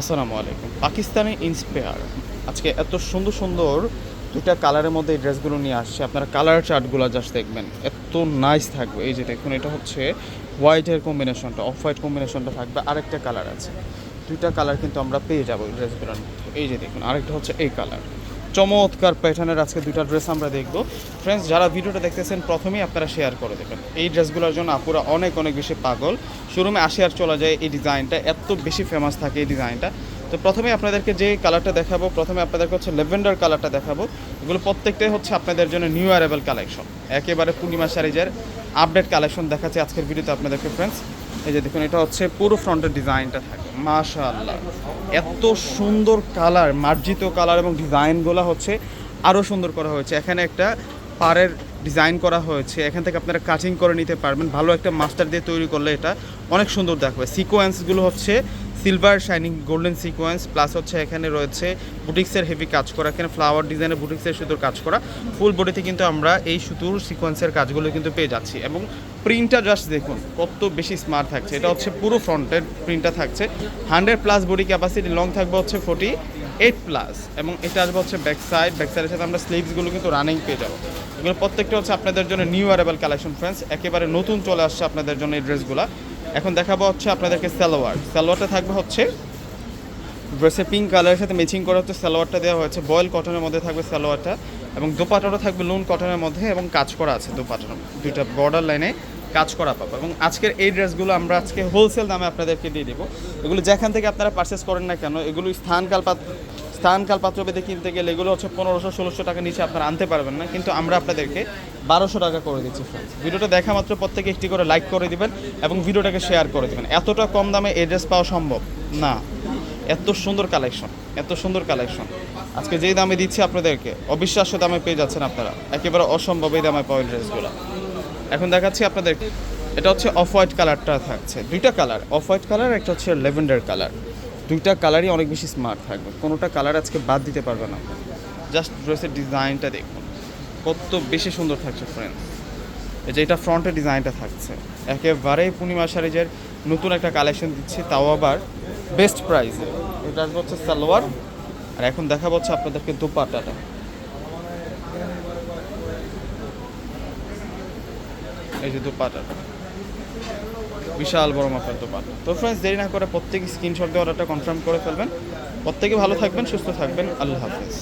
আসসালামু আলাইকুম। পাকিস্তানি ইন্সপায়ার আজকে এত সুন্দর সুন্দর দুইটা কালারের মধ্যে এই ড্রেসগুলো নিয়ে আসছে। আপনারা কালার চার্টগুলো জাস্ট দেখবেন। এত নাইস থাকবে। এই যে দেখুন, এটা হচ্ছে হোয়াইটের কম্বিনেশনটা অফ হোয়াইট কম্বিনেশনটা থাকবে। আরেকটা কালার আছে। দুইটা কালার কিন্তু আমরা পেয়ে যাব এই ড্রেসগুলোর মধ্যে। এই যে দেখুন, আরেকটা হচ্ছে এই কালার চমৎকার প্যাটার্নের আজকে দুইটা ড্রেস আমরা দেখব। ফ্রেন্ডস যারা ভিডিওটা দেখতেছেন, প্রথমেই আপনারা শেয়ার করে দেবেন। এই ড্রেসগুলোর জন্য আপুরা অনেক অনেক বেশি পাগল। শোরুমে আসে আর চলে যায় এই ডিজাইনটা এত বেশি ফেমাস থাকে এই ডিজাইনটা তো প্রথমে আপনাদেরকে যে কালারটা দেখাবো, প্রথমে আপনাদেরকে হচ্ছে লেভেন্ডার কালারটা দেখাবো। এগুলো প্রত্যেকটাই হচ্ছে আপনাদের জন্য নিউ অ্যারেবল কালেকশন একেবারে পূর্ণিমা শাড়িজের আপডেট কালেকশন দেখাচ্ছে আজকের ভিডিওতে আপনাদেরকে ফ্রেন্ডস এই যে দেখুন, এটা হচ্ছে পুরো ফ্রন্টের ডিজাইনটা থাকে। মাশাআল্লাহ। এত সুন্দর কালার, মার্জিত কালার এবং ডিজাইনগুলো হচ্ছে আরও সুন্দর করা হয়েছে। এখানে একটা পাড়ের ডিজাইন করা হয়েছে। এখান থেকে আপনারা কাটিং করে নিতে পারবেন। ভালো একটা মাস্টার দিয়ে তৈরি করলে এটা অনেক সুন্দর দেখাবে। সিকোয়েন্সগুলো হচ্ছে silver, shining, golden sequence, plus হচ্ছে এখানে রয়েছে বুটিক্সের হেভি কাজ করা। এখানে ফ্লাওয়ার ডিজাইনের বুটিক্সের সুতোর কাজ করা। ফুল বডিতে কিন্তু আমরা এই সুতোর সিকোয়েন্সের কাজগুলো কিন্তু পেয়ে যাচ্ছি। এবং প্রিন্টটা জাস্ট দেখুন, কত বেশি স্মার্ট থাকছে। এটা হচ্ছে পুরো ফ্রন্টের প্রিন্টটা থাকছে। Hundred plus body capacity long থাকবে হচ্ছে ফোর্টি এইট প্লাস এবং এটা আসবে হচ্ছে ব্যাক সাইড ব্যাক সাইডের সাথে আমরা স্লিভসগুলো কিন্তু রানিং পেয়ে যাব। এগুলো প্রত্যেকটা হচ্ছে আপনাদের জন্য নিউ অ্যারেবল কালেকশন ফ্রেন্ডস একেবারে নতুন চলে আসছে আপনাদের জন্য এই ড্রেসগুলো এখন দেখাবো হচ্ছে আপনাদেরকে সালোয়ার। সালোয়ারটা থাকবে হচ্ছে ড্রেসে পিঙ্ক কালারের সাথে ম্যাচিং করা হচ্ছে। সালোয়ারটা দেওয়া হয়েছে বয়েল কটনের মধ্যে থাকবে সালোয়ারটা এবং দোপাটাটা থাকবে লুন কটনের মধ্যে এবং কাজ করা আছে দোপাটার দুইটা বর্ডার লাইনে কাজ করা পাবো এবং আজকের এই ড্রেসগুলো আমরা আজকে হোলসেল দামে আপনাদেরকে দিয়ে দেবো। এগুলো যেখান থেকে আপনারা পারচেস করেন না কেন, এগুলো স্থানকাল স্থানকাল পাত্রভেদে কিনতে গেলে এগুলো হচ্ছে পনেরোশো, ষোলোশো টাকা নিচে আপনারা আনতে পারবেন না। কিন্তু আমরা আপনাদেরকে বারোশো টাকা করে দিচ্ছি ফ্রেন্ডস ভিডিওটা দেখা মাত্র প্রত্যেকে একটি করে লাইক করে দিবেন এবং ভিডিওটাকে শেয়ার করে দিবেন। এতটা কম দামে এই ড্রেস পাওয়া সম্ভব? না। এত সুন্দর কালেকশন এত সুন্দর কালেকশন আজকে যেই দামে দিচ্ছি আপনাদেরকে, অবিশ্বাস্য দামে পেয়ে যাচ্ছেন আপনারা। একেবারে অসম্ভব এই দামে পাওয়া ড্রেসগুলো এখন দেখাচ্ছি আপনাদের, এটা হচ্ছে অফ হোয়াইট কালারটা থাকছে। দুইটা কালার অফ হোয়াইট কালার একটা হচ্ছে লেভেন্ডার কালার দুইটা কালারই অনেক বেশি স্মার্ট থাকবে। কোনোটা কালার আজকে বাদ দিতে পারবে না। জাস্ট ড্রেসের ডিজাইনটা দেখুন। কত বেশি সুন্দর থাকছে ফ্রেন্ড এই যে এটা ফ্রন্টের ডিজাইনটা থাকছে। একেবারেই পূর্ণিমা শাড়িজের নতুন একটা কালেকশন দিচ্ছি, তাও আবার বেস্ট প্রাইসে এটা আসবে হচ্ছে সালোয়ার। আর এখন দেখা হচ্ছে আপনাদেরকে দোপাট্টাটা। এই যে দোপাট্টাটা। বিশাল বড় মাপের দোকান। তো ফ্রেন্ডস দেরি না করে প্রত্যেক স্ক্রিনশট দিয়ে অর্ডারটা কনফার্ম করে ফেলবেন। প্রত্যেকে ভালো থাকবেন, সুস্থ থাকবেন। আল্লাহ হাফিজ।